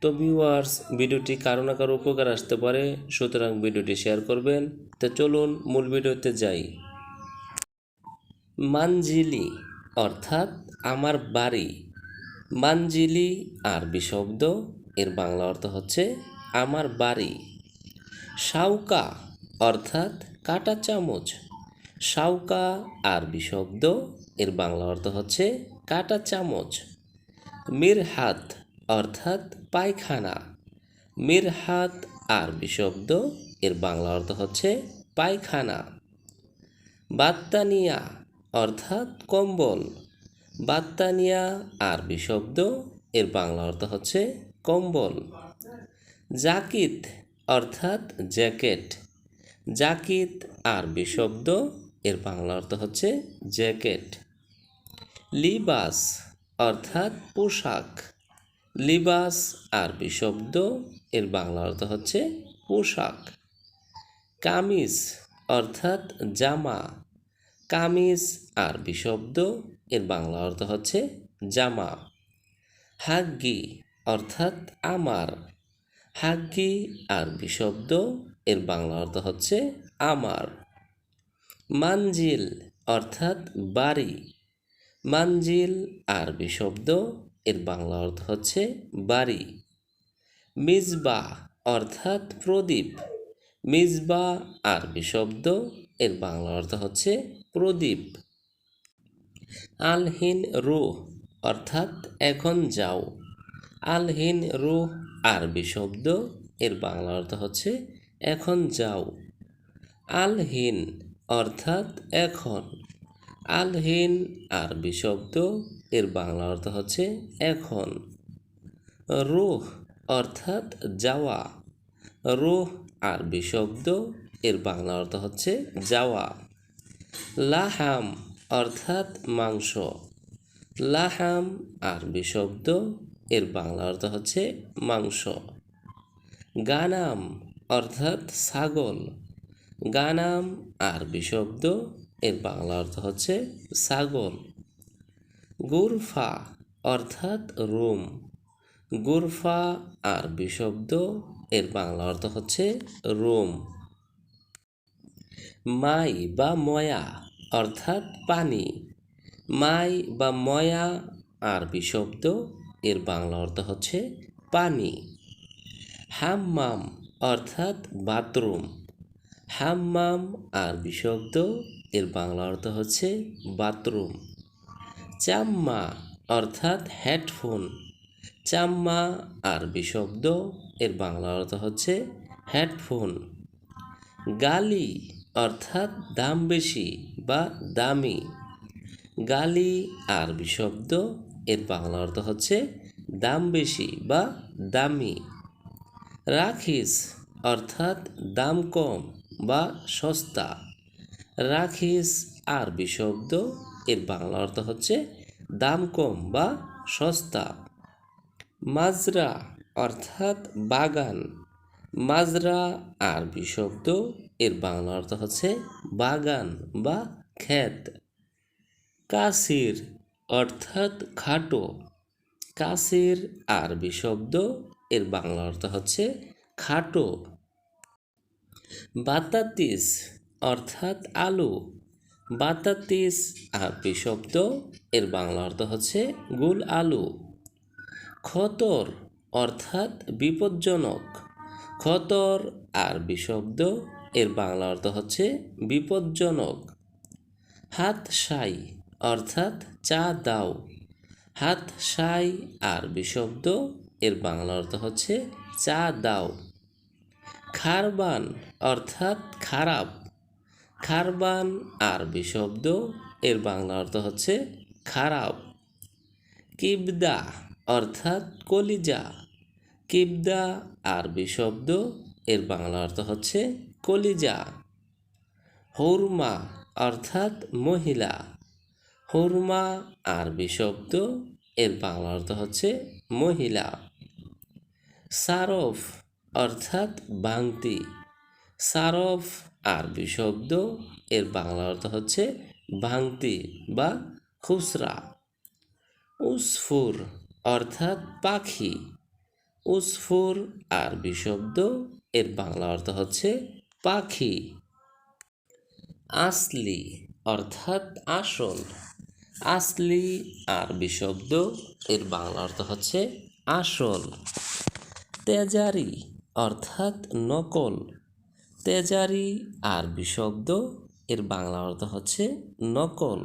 তো ভিউয়ার্স ভিডিওটি কারও না কারও উপকার আসতে পারে, সুতরাং ভিডিওটি শেয়ার করবেন। তো চলুন মূল ভিডিওতে যাই। মানজিলি অর্থাৎ আমার বাড়ি। মানজিলি আরবি শব্দ, এর বাংলা অর্থ হচ্ছে আমার বাড়ি। শাউকা, অর্থাৎ কাটা চামচ। শাউকা, আরবি শব্দ, এর বাংলা অর্থ হচ্ছে কাটা চামচ। মিরহাত অর্থাৎ পায়খানা। মিরহাত আরবি শব্দ, এর বাংলা অর্থ হচ্ছে পায়খানা। বাত্তানিয়া অর্থাৎ কম্বল। বাত্তানিয়া আরবি শব্দ, এর বাংলা অর্থ হচ্ছে কম্বল। জাকিত অর্থাৎ জ্যাকেট। জাকিত আরবি শব্দ, এর বাংলা অর্থ হচ্ছে জ্যাকেট। লিবাস অর্থাৎ পোশাক। লিবাস আরবি শব্দ, এর বাংলা অর্থ হচ্ছে পোশাক। কামিজ অর্থাৎ জামা। কামিজ আরবি শব্দ, এর বাংলা অর্থ হচ্ছে জামা। হাগ্গি অর্থাৎ আমার। হাগ্গি আরবি শব্দ, এর বাংলা অর্থ হচ্ছে আমার। মানজিল অর্থাৎ বাড়ি। মানজিল আরবি শব্দ এর বাংলা অর্থ হচ্ছে বাড়ি। মিজবা অর্থাৎ প্রদীপ। মিজবা আরবি শব্দ, এর বাংলা অর্থ হচ্ছে প্রদীপ। আলহিন রুহ অর্থাৎ এখন যাও। আলহিন রুহ আরবি শব্দ, এর বাংলা অর্থ হচ্ছে এখন যাও। আলহিন অর্থাৎ এখন। আলহিন আরবি শব্দ এর বাংলা অর্থ হচ্ছে এখন। রুহ অর্থাৎ যাওয়া। রোহ আরবি শব্দ, এর বাংলা অর্থ হচ্ছে যাওয়া। লাহাম অর্থাৎ মাংস। লাহাম আরবি শব্দ, এর বাংলা অর্থ হচ্ছে মাংস। গানাম অর্থাৎ ছাগল। গানাম আরবি শব্দ, এর বাংলা অর্থ হচ্ছে ছাগল। গুরফা অর্থাৎ রুম। গুরফা আরবি শব্দ এর বাংলা অর্থ হচ্ছে রুম। মাই বা ময়া অর্থাৎ পানি। মাই বা ময়া আরবি শব্দ এর বাংলা অর্থ হচ্ছে পানি। হাম্মাম অর্থাৎ বাথরুম। হাম্মাম আরবি শব্দ এর বাংলা অর্থ হচ্ছে বাথরুম। চাম্মা, অর্থাৎ হেডফোন। চাম্মা আরবি শব্দ এর বাংলা অর্থ হচ্ছে হেডফোন। গালি, অর্থাৎ দাম বেশি বা দামি। গালি আরবি শব্দ এর বাংলা অর্থ হচ্ছে দাম বেশি বা দামি। রাখিস, অর্থাৎ দাম কম বা সস্তা। রাখিস আরবি শব্দ এর বাংলা অর্থ হচ্ছে দাম কম বা সস্তা। মাজরা অর্থাৎ বাগান। মাজরা আরবি শব্দ, এর বাংলা অর্থ হচ্ছে বাগান বা ক্ষেত। কাসির অর্থাৎ খাটো। কাসির আরবি শব্দ, এর বাংলা অর্থ হচ্ছে খাটো। বাতাতিস অর্থাৎ আলু। বাতাতিস আরবি শব্দ। এর বাংলা অর্থ হচ্ছে গুল আলু। খতর অর্থাৎ বিপজ্জনক। খতর আরবি শব্দ। এর বাংলা অর্থ হচ্ছে বিপজ্জনক। হাত সাই অর্থাৎ চা দাও। হাত সাই আরবি শব্দ। এর বাংলা অর্থ হচ্ছে চা দাও। খারবান অর্থাৎ খারাপ। খারবান আরবি শব্দ, এর বাংলা অর্থ হচ্ছে খারাপ। কিবদা অর্থাৎ কলিজা। কিবদা আরবি শব্দ, এর বাংলা অর্থ হচ্ছে কলিজা। হৌরমা অর্থাৎ মহিলা। হৌরমা আরবি শব্দ, এর বাংলা অর্থ হচ্ছে মহিলা। সারফ অর্থাৎ বাংতি। সারফ আরবি শব্দ এর বাংলা অর্থ হচ্ছে ভাঙতি বা খুচরা। উসফুর অর্থাৎ পাখি। উসফুর আরবি শব্দ এর বাংলা অর্থ হচ্ছে পাখি। আসলি অর্থাৎ আসল। আসলি আরবি শব্দ এর বাংলা অর্থ হচ্ছে আসল। তেজারি অর্থাৎ নকল। তেজারি আরবি শব্দ এর বাংলা অর্থ হচ্ছে নকল।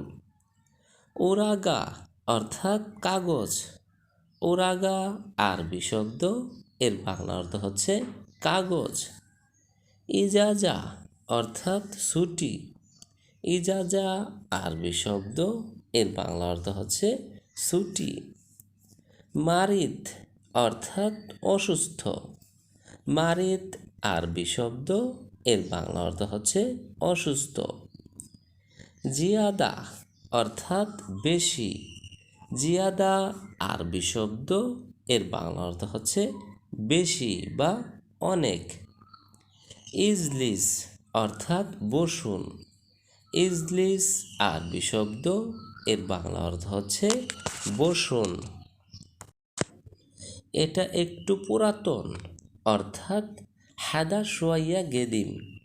ওরাগা অর্থাৎ কাগজ। ওরাগা আরবি শব্দ এর বাংলা অর্থ হচ্ছে কাগজ। ইজাজা অর্থাৎ ছুটি। ইজাজা আরবি শব্দ এর বাংলা অর্থ হচ্ছে ছুটি। মারিদ অর্থাৎ অসুস্থ। মারিদ আরবি শব্দ এর বাংলা অর্থ হচ্ছে অসুস্থ। জিয়াদা অর্থাৎ বেশি। জিয়াদা আরবি শব্দ, এর বাংলা অর্থ হচ্ছে বেশি বা অনেক। ইজলিস অর্থাৎ বসুন। ইজলিস আরবি শব্দ, এর বাংলা অর্থ হচ্ছে বসুন। এটা একটু পুরাতন, অর্থাৎ হাদা সোয়াইয়া গেদিম।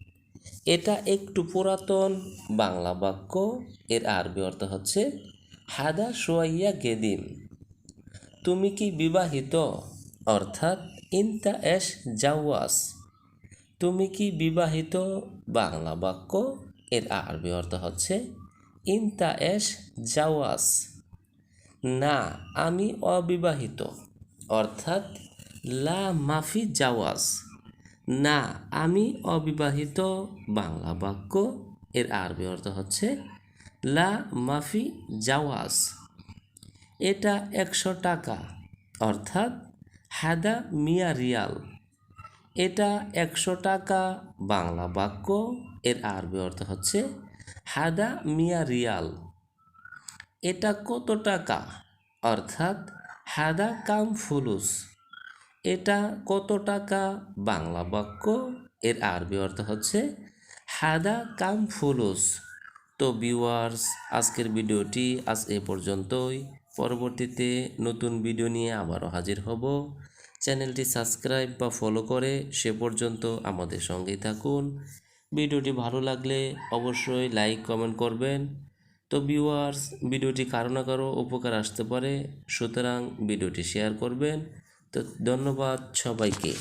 এটা একটু পুরাতন বাংলা বাক্য, এর আরবি অর্থ হচ্ছে হাদা সোয়াইয়া গেদিম। তুমি কি বিবাহিত? অর্থাৎ ইনতা এস জাওয়াস। তুমি কি বিবাহিত? বাংলা বাক্য, এর আরবি অর্থ হচ্ছে ইনতা এস জাওয়াস। না, আমি অবিবাহিত। অর্থাৎ লা মাফি জাওয়াজ না, আমি অবিবাহিত। বাংলা বাক্য, এর আরবি অর্থ হচ্ছে, লা মাফি জাওয়াজ। এটা একশো টাকা, অর্থাৎ হাদা মিয়া রিয়াল। এটা একশো টাকা, বাংলা বাক্য, এর আরবি অর্থ হচ্ছে, হাদা মিয়া রিয়াল। এটা কত টাকা, অর্থাৎ হাদা কাম ফুলুস। এটা কত টাকা? বাংলা বাক্য। এর আরবি অর্থ হচ্ছে, হাদা কাম ফুলুস। তো ভিউয়ার্স, আজকের ভিডিওটি আজ এ পর্যন্তই। পরবর্তীতে নতুন ভিডিও নিয়ে আবারও হাজির হব। চ্যানেলটি সাবস্ক্রাইব বা ফলো করে সে পর্যন্ত আমাদের সঙ্গেই থাকুন। ভিডিওটি ভালো লাগলে অবশ্যই লাইক, কমেন্ট করবেন। তো ভিউয়ার্স, ভিডিওটি কারও না কারও উপকার আসতে পারে। সুতরাং ভিডিওটি শেয়ার করবেন। তো ধন্যবাদ সবাইকে।